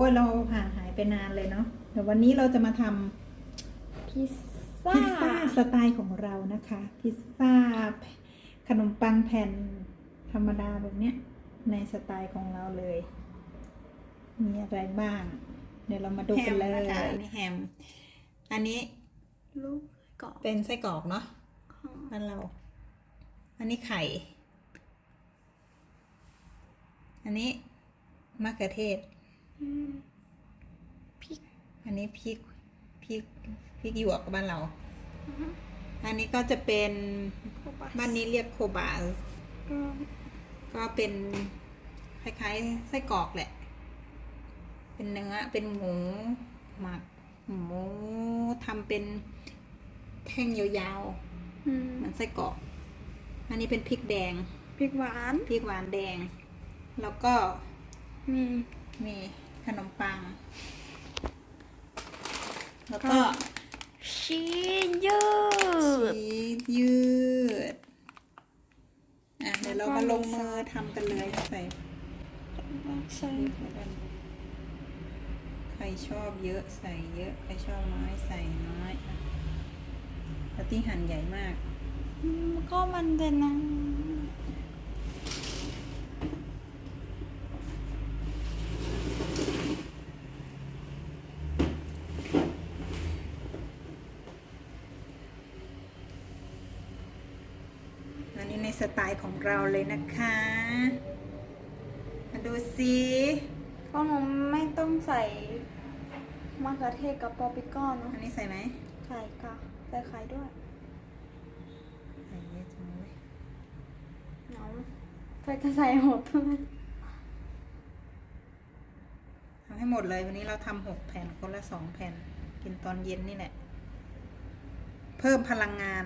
โอ้ยเราห่างหายไปนานเลยเนาะเดี๋ยววันนี้เราจะมาทำพิซซ่าพิซซ่าสไตล์ของเรานะคะ พิซซ่าขนมปังแผ่นธรรมดาแบบเนี้ยในสไตล์ของเราเลย มีอะไรบ้าง เดี๋ยวเรามาดูกันเลยแฮมนะคะอันนี้แฮม อันนี้ลูกกรอกเป็นไส้กรอกเนาะบ้านเรา อันนี้ไข่ อันนี้มะเขือเทศอืม พริก อันนี้พริก พริก พริกหยวกบ้านเราอือฮึอันนี้ก็จะเป็นโคบัสบ้านนี้เรียกโคบาสก็ก็เป็นคล้ายๆไส้กรอกแหละ เป็นเนื้อ เป็นหมูหมัก หมูทำเป็นแท่งยาวๆอืมเหมือนไส้กรอก อันนี้เป็นพริกแดง พริกหวาน พริกหวานแดง แล้วก็มีมี ขนมปัง แล้วก็ชีสยืดชีสยืด อะเดี๋ยวเรามาลงมือทำกันเลยใส่ใส่ใครชอบเยอะใส่เยอะ ใครชอบน้อยใส่น้อยอะปาร์ตี้หั่นใหญ่มากอืมก็มันจะนะอันนี้ใน สไตล์ของเราเลยนะคะ มาดูสิก็หนูไม่ต้องใส่มะเขือเทศกับปอปิก้อนเนอะอันนี้ใส่ไหมใส่ค่ะใส่ไข่ด้วยใส่เยอะจังเลยเอาเพื่อจะใส่หมดทำให้หมดเลยวันนี้เราทำหกแผ่นคนละสองแผ่น กินตอนเย็นนี่แหละ เพิ่มพลังงาน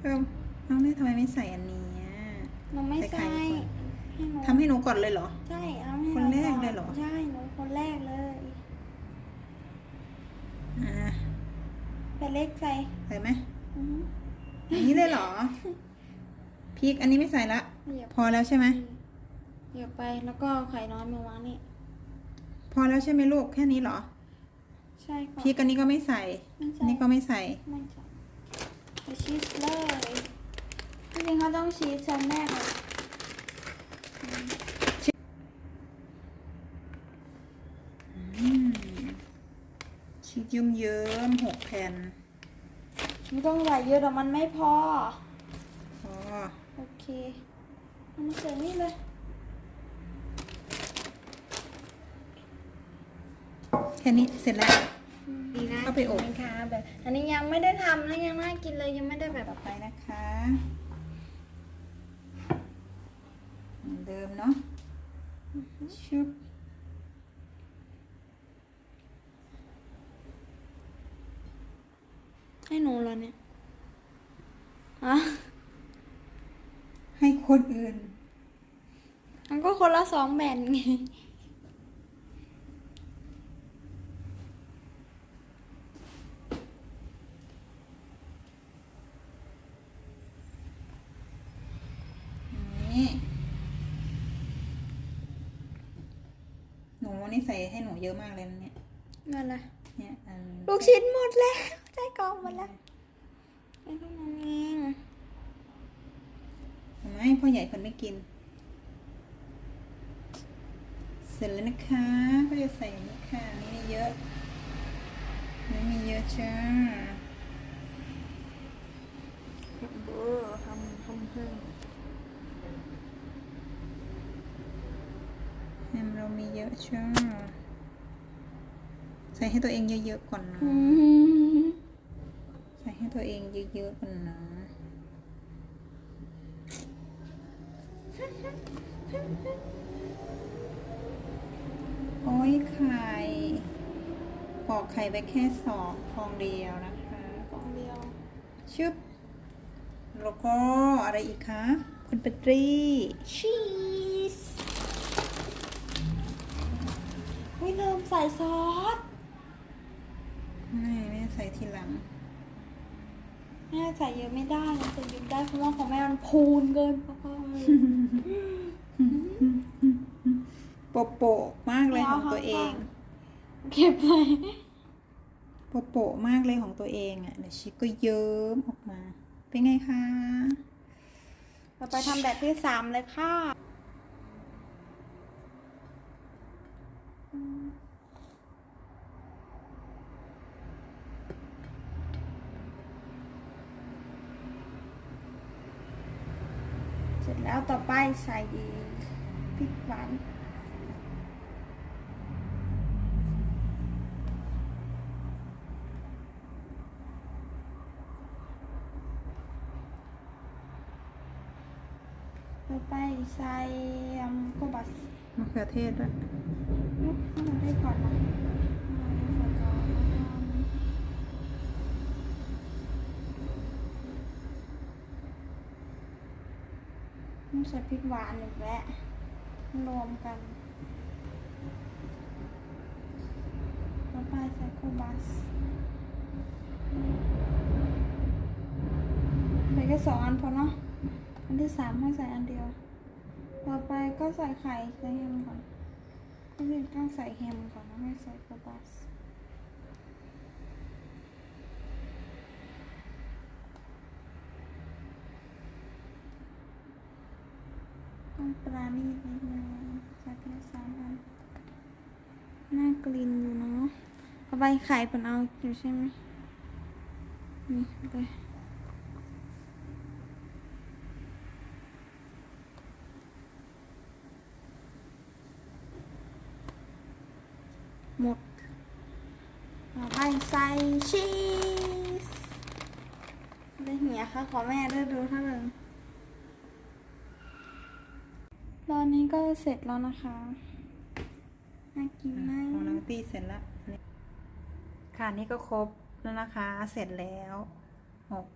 เพิ่มน้องแม่ทำไมไม่ใส่อันนี้อะหนูไม่ใส่ไข่ใส่ก่อนให้หนูทำให้หนูก่อนเลยเหรอ ใช่เอาให้คนแรกาเลยเหรอ ใช่หนูคนแรกเลยอ่าไปเล็กใส่ใส่ไหมอืมอันนี้เลยเหรอพริกอันนี้ไม่ใส่ละเหยียบพอแล้วใช่ไหมเหยียบไปแล้วก็เอาไข่น้อยมาวางนี่ พอแล้วใช่ไหมลูกแค่นี้เหรอ ใช่ค่ะพริกอันนี้ก็ไม่ใส่ไม่ใส่อันนี้ก็ไม่ใส่ไม่ใส่ใส่ ชีสเลยจริงๆเขาต้องชีสชั้นแรกเลยอืมชีสเยิ้มเยิ้มๆหกแผ่นไม่ต้องใส่เยอะแต่มันไม่พอ พอ โอเคเอามาใส่นี่เลยแค่นี้เสร็จแล้ว ดีนะเอาไปอบค่ะแบบอันนี้ยังไม่ได้ทำนะยังน่ากินเลยยังไม่ได้แบบต่อไปนะคะเหมือนเดิมเนาะชุบให้หนูเหรอเนี่ยอะให้คนอื่น มันก็คนละสองแบนไง นี่ห นูนี่ใส่ให้หนูเยอะมากเลยนะเนี่ยนั่นแหละเนี่ยอันลูกชิ้นหมดแล้วใจกรองหมดแล้วไอ้พวกนั้นเองทำไมพ่อใหญ่คนไม่กิน เสร็จแล้วนะคะก็จะใส่นี่ค่ะนี่มีเยอะนี่มีเยอะจ้าเออทำทำเพิ่ม แฮมเรามีเยอะจ้าใส่ให้ตัวเองเยอะๆก่อนนะ ใส่ให้ตัวเองเยอะๆก่อนนะ โอ้ยไข่ปอกไข่ไปแค่สองฟองเดียวนะคะกล่องเดียว ชึบ แล้วก็อะไรอีกคะ คุณเปตรีชี ยเริ่มใส่ซอสนี่แม่ใส่ทีหลัง แม่ใส่เยอะไม่ได้มันจะเยอะได้เพราะว่าของแม่มันพูนเกินไปโปะโปะมากเลยของตัวเอง เก็บเลยโปะโปะมากเลยของตัวเองอะเดี๋ยวชิปก็เยิ้มออกมา เป็นไงคะ เราไปทำแบบที่สามเลยค่ะเสร็จ แล้วต่อไปใส่พริกหวานต่อไปใส่ยำกุบัสมะเขือเทศด้วยนุ๊กให้มันได้ก่อนนะเอาไว้ก่อน ต้องใส่พริกหวานอีกแล้วะรวมกันต่อไปใส่คูบัสใส่แค่สองอันพอเนาะ อันที่สามให้ใส่อันเดียว ต่อไปก็ใส่ไข่ใส่แฮมก่อนก็คือต้องใส่แฮมก่อนแล้วไม่ใส่คูบัสต้อง ปราณีตนิดนึงใส่ไปสามอันน่ากลินอยู่เนาะเอาไปไข่เพิ่นเอาอยู่ใช่ไหมนี่เอาไปหมดต่อไปใส่ชีสได้เหียค่ะขอแม่ด้วยดูท่านึง ตอนนี้ก็เสร็จแล้วนะคะ น่ากินมากของน้องตี้เสร็จแล้วนี่ค่ะนี่ก็ครบแล้วนะคะ เสร็จแล้วหก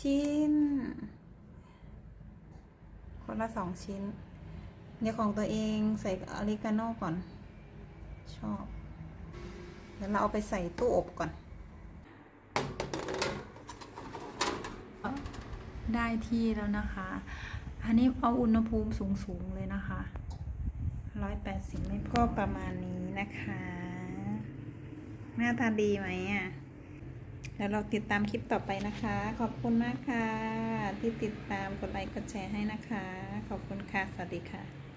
ชิ้น คนละสองชิ้น เดี๋ยวของตัวเองใส่ออริกาโน่ก่อน ชอบ เดี๋ยวเราเอาไปใส่ตู้อบก่อน ได้ที่แล้วนะคะ อันนี้เอาอุณหภูมิสูงๆเลยนะคะร้อยแปดสิบไม่ก็ประมาณนี้นะคะ หน้าตาดีไหมอะแล้วเราติดตามคลิปต่อไปนะคะ ขอบคุณมากค่ะ ที่ติดตามกดไลค์กดแชร์ให้นะคะ ขอบคุณค่ะ สวัสดีค่ะ